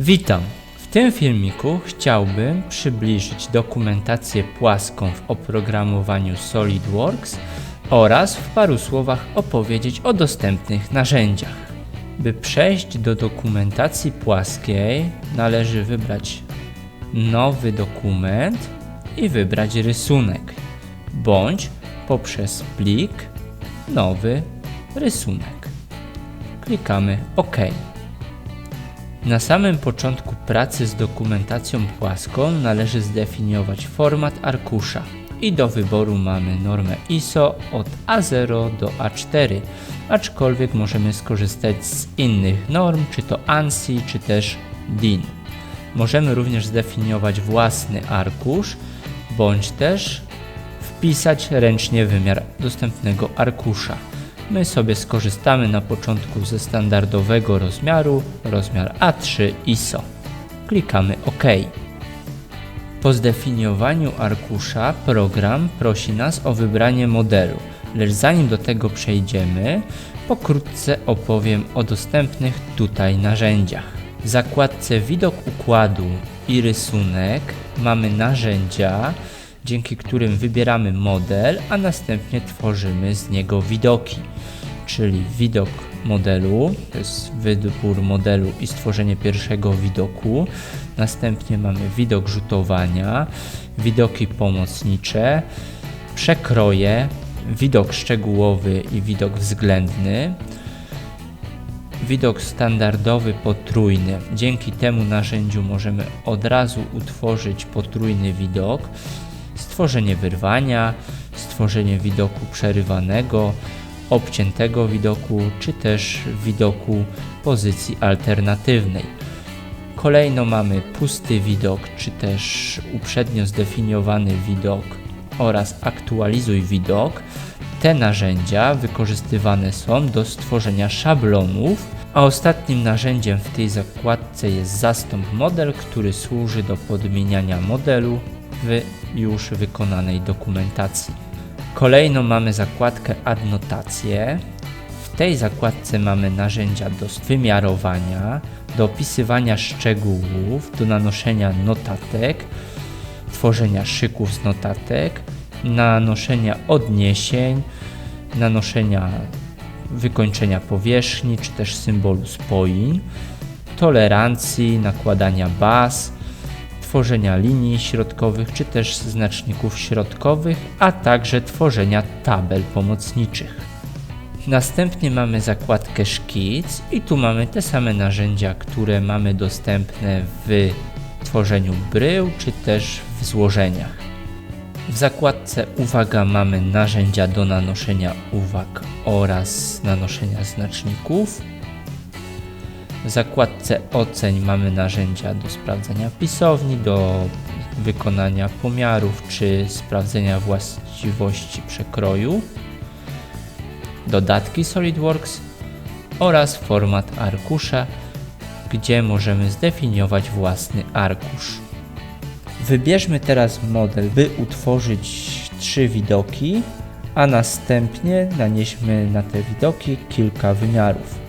Witam! W tym filmiku chciałbym przybliżyć dokumentację płaską w oprogramowaniu SolidWorks oraz w paru słowach opowiedzieć o dostępnych narzędziach. By przejść do dokumentacji płaskiej, należy wybrać nowy dokument i wybrać rysunek, bądź poprzez plik nowy rysunek. Klikamy OK. Na samym początku pracy z dokumentacją płaską należy zdefiniować format arkusza i do wyboru mamy normę ISO od A0 do A4, aczkolwiek możemy skorzystać z innych norm, czy to ANSI, czy też DIN. Możemy również zdefiniować własny arkusz, bądź też wpisać ręcznie wymiar dostępnego arkusza. My sobie skorzystamy na początku ze standardowego rozmiaru, rozmiar A3 ISO. Klikamy OK. Po zdefiniowaniu arkusza program prosi nas o wybranie modelu, lecz zanim do tego przejdziemy, pokrótce opowiem o dostępnych tutaj narzędziach. W zakładce Widok układu i rysunek mamy narzędzia, dzięki którym wybieramy model, a następnie tworzymy z niego widoki, czyli widok modelu, to jest wybór modelu i stworzenie pierwszego widoku. Następnie mamy widok rzutowania, widoki pomocnicze, przekroje, widok szczegółowy i widok względny. Widok standardowy potrójny. Dzięki temu narzędziu możemy od razu utworzyć potrójny widok stworzenie wyrwania, stworzenie widoku przerywanego, obciętego widoku, czy też widoku pozycji alternatywnej. Kolejno mamy pusty widok, czy też uprzednio zdefiniowany widok oraz aktualizuj widok. Te narzędzia wykorzystywane są do stworzenia szablonów, a ostatnim narzędziem w tej zakładce jest zastąp model, który służy do podmieniania modelu w już wykonanej dokumentacji. Kolejno mamy zakładkę adnotacje. W tej zakładce mamy narzędzia do wymiarowania, do opisywania szczegółów, do nanoszenia notatek, tworzenia szyków z notatek, nanoszenia odniesień, nanoszenia wykończenia powierzchni czy też symbolu spojin, tolerancji, nakładania baz, tworzenia linii środkowych czy też znaczników środkowych, a także tworzenia tabel pomocniczych. Następnie mamy zakładkę szkic i tu mamy te same narzędzia, które mamy dostępne w tworzeniu brył czy też w złożeniach. W zakładce uwaga mamy narzędzia do nanoszenia uwag oraz nanoszenia znaczników. W zakładce oceń mamy narzędzia do sprawdzenia pisowni, do wykonania pomiarów czy sprawdzenia właściwości przekroju, dodatki SolidWorks oraz format arkusza, gdzie możemy zdefiniować własny arkusz. Wybierzmy teraz model, by utworzyć trzy widoki, a następnie nanieśmy na te widoki kilka wymiarów.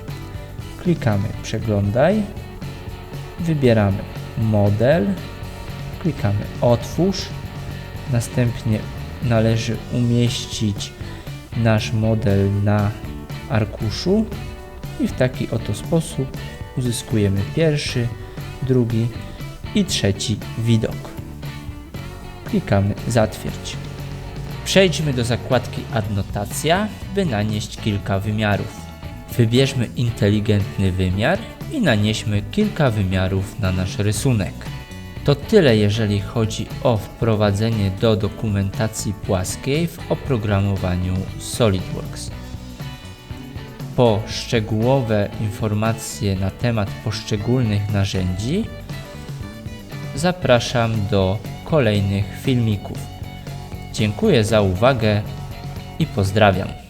Klikamy przeglądaj, wybieramy model, klikamy otwórz, następnie należy umieścić nasz model na arkuszu i w taki oto sposób uzyskujemy pierwszy, drugi i trzeci widok. Klikamy zatwierdź. Przejdźmy do zakładki adnotacja, by nanieść kilka wymiarów. Wybierzmy inteligentny wymiar i nanieśmy kilka wymiarów na nasz rysunek. To tyle jeżeli chodzi o wprowadzenie do dokumentacji płaskiej w oprogramowaniu SolidWorks. Po szczegółowe informacje na temat poszczególnych narzędzi zapraszam do kolejnych filmików. Dziękuję za uwagę i pozdrawiam.